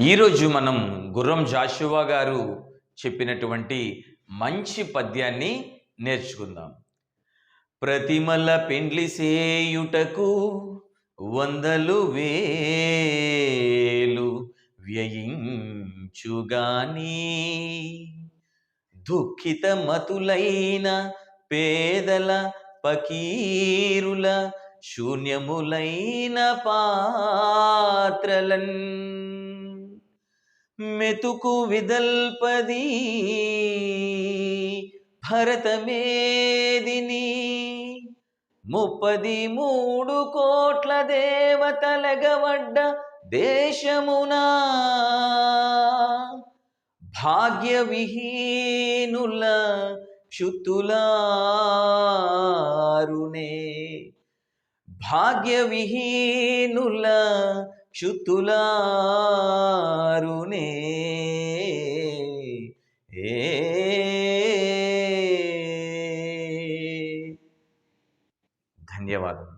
ఈరోజు మనం గుర్రం జాషువా గారు చెప్పినటువంటి మంచి పద్యాన్ని నేర్చుకుందాం. ప్రతిమల పెండ్లి సేయుటకు వందలు వేలు వ్యయించుగాని దుఃఖిత మతులైన పేదల పకీరుల శూన్యములైన పాత్రలన్ మెతుకు విదల్పది. భరతమేదిని. ముప్పది మూడు కోట్ల దేవతలగవడ్డ దేశమునా. భాగ్య విహీనుల క్షుతులారునే. భాగ్య విహీనుల క్షుతులారునే ఏ? ధన్యవాదం